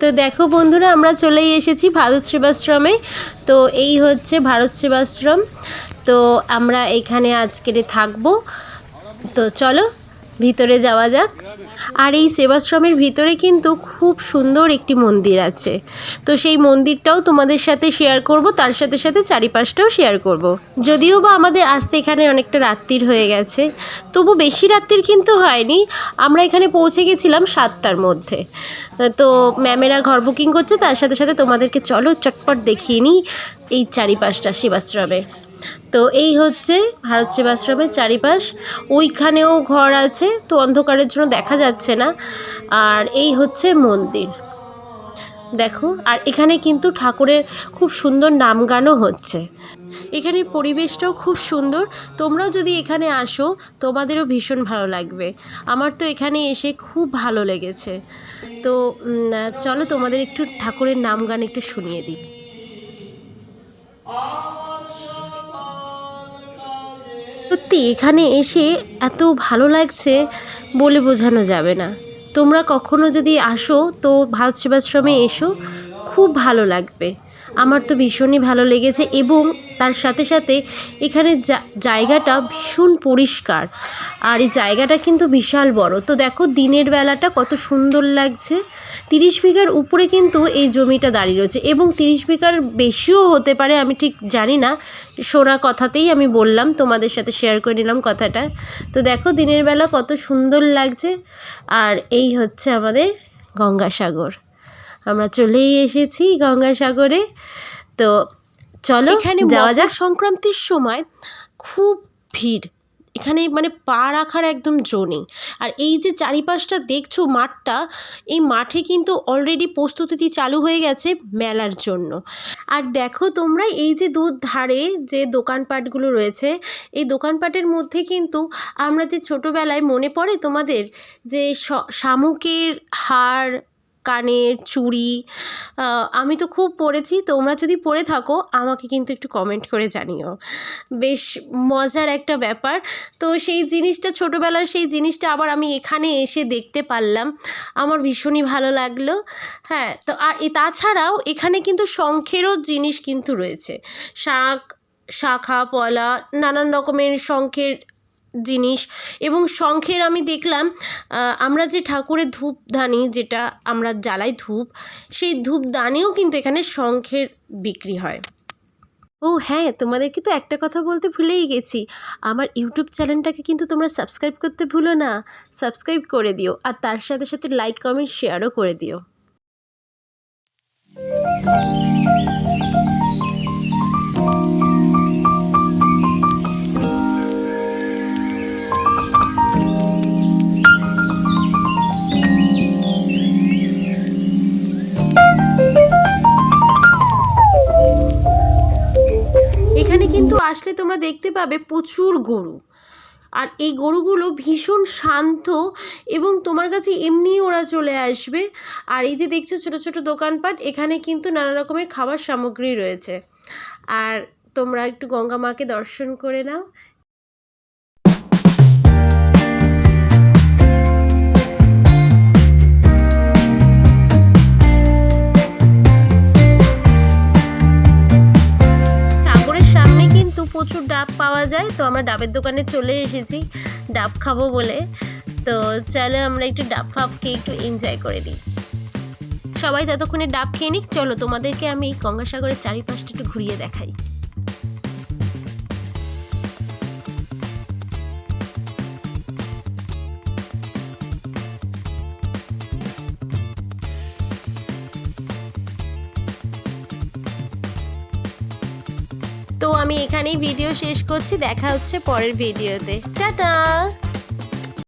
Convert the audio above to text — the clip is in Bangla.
তো দেখো বন্ধুরা, আমরা চলেই এসেছি ভারত সেবাশ্রমে। তো এই হচ্ছে ভারত সেবাশ্রম। তো আমরা এখানে আজকের থাকব। তো চলো ভিতরে যাওয়া যাক। আর এই সেবাশ্রমের ভিতরে কিন্তু খুব সুন্দর একটি মন্দির আছে। তো সেই মন্দিরটাও তোমাদের সাথে শেয়ার করব, তার সাথে সাথে চারিপাশটাও শেয়ার করব। যদিও বা আমাদের আসতে এখানে অনেকটা রাত্রির হয়ে গেছে, তবু বেশি রাত্রির কিন্তু হয়নি। আমরা এখানে পৌঁছে গেছিলাম সাতটার মধ্যে। তো ম্যামেরা ঘর বুকিং করছে, তার সাথে সাথে তোমাদেরকে চলো চটপট দেখিয়ে নিই এই চারিপাশটা সেবাশ্রমে। তো এই হচ্ছে ভারত সেবাশ্রমের চারিপাশ। ওইখানেও ঘর আছে, তো অন্ধকারের জন্য দেখা যাচ্ছে না। আর এই হচ্ছে মন্দির। দেখো, আর এখানে কিন্তু ঠাকুরের খুব সুন্দর নাম গানও হচ্ছে। এখানের পরিবেশটাও খুব সুন্দর। তোমরাও যদি এখানে আসো, তোমাদেরও ভীষণ ভালো লাগবে। আমার তো এখানে এসে খুব ভালো লেগেছে। তো চলো তোমাদের একটু ঠাকুরের নাম গান একটু শুনিয়ে দিই। সত্যি, এখানে এসে এত ভালো লাগছে বলে বোঝানো যাবে না। তোমরা কখনও যদি আসো, তো ভারত সেবাশ্রমে এসো, খুব ভালো লাগবে। আমার তো ভীষণই ভালো লেগেছে এবং তার সাথে সাথে এখানে জা- জায়গাটা ভীষণ পরিষ্কার। আর এই জায়গাটা কিন্তু বিশাল বড়। তো দেখো দিনের বেলাটা কত সুন্দর লাগছে। তিরিশ বিঘার উপরে কিন্তু এই জমিটা দাঁড়িয়ে রয়েছে এবং তিরিশ বিঘার বেশিও হতে পারে, আমি ঠিক জানি না। শোনা কথাতেই আমি বললাম, তোমাদের সাথে শেয়ার করে নিলাম কথাটা। তো দেখো দিনের বেলা কত সুন্দর লাগছে। আর এই হচ্ছে আমাদের গঙ্গাসাগর। আমরা চলেই এসেছি গঙ্গাসাগরে। তো চলো এখানে যাওয়া যাক। সংক্রান্তির সময় খুব ভিড়। এখানে মানে পা রাখার একদম জো নেই। আর এই যে চারিপাশটা দেখছ মাঠটা এই মাঠে কিন্তু অলরেডি প্রস্তুতি চালু হয়ে গেছে মেলার জন্য। আর দেখো তোমরা এই যে দূর ধারে যে দোকানপাটগুলো রয়েছে এই দোকানপাটের মধ্যে কিন্তু আমরা যে ছোটোবেলায় মনে পড়ে তোমাদের যে শামুকের হার কানের চুড়ি আমি তো খুব পড়েছি, তোমরা যদি পড়ে থাকো, আমাকে কিন্তু একটু কমেন্ট করে জানিও। বেশ মজার একটা ব্যাপার। তো সেই জিনিসটা, ছোটোবেলার সেই জিনিসটা আবার আমি এখানে এসে দেখতে পারলাম। আমার ভীষণই ভালো লাগল। হ্যাঁ তো আর তাছাড়াও এখানে কিন্তু শঙ্খেরও জিনিস কিন্তু রয়েছে। শাঁখ শাখা, পলা, নানান রকমের শঙ্খের জিনিস এবং শঙ্খের আমি দেখলাম আমরা যে ঠাকুরের ধূপদানি যেটা আমরা জ্বালাই ধূপ, সেই ধূপদানিও কিন্তু এখানে শঙ্খের বিক্রি হয়। ও হ্যাঁ তোমাদেরকে তো একটা কথা বলতে ভুলেই গেছি। আমার ইউটিউব চ্যানেলটাকে কিন্তু তোমরা সাবস্ক্রাইব করতে ভুলো না। সাবস্ক্রাইব করে দিও আর তার সাথে সাথে লাইক, কমেন্ট, শেয়ারও করে দিও। এখানে কিন্তু আসলে তোমরা দেখতে পাবে প্রচুর গরু। আর এই গরুগুলো ভীষণ শান্ত এবং তোমার কাছে এমনি ওরা চলে আসবে। আর এই যে দেখছ ছোট ছোট দোকানপাট, এখানে কিন্তু নানা রকমের খাবার সামগ্রী রয়েছে। আর তোমরা একটু গঙ্গা মাকে দর্শন করে নাও। যায়, তো আমরা ডাবের দোকানে চলে এসেছি, ডাব খাব বলে। তো চলো আমরা একটু ডাব ফাব খেয়ে একটু এনজয় করে নিই। সবাই ততক্ষণে ডাব খেয়ে নিক, চলো তোমাদেরকে আমি গঙ্গাসাগরের চারিপাশটা একটু ঘুরিয়ে দেখাই। তো আমি এখানেই ভিডিও শেষ করছি দেখা হচ্ছে পরের ভিডিওতে টাটা!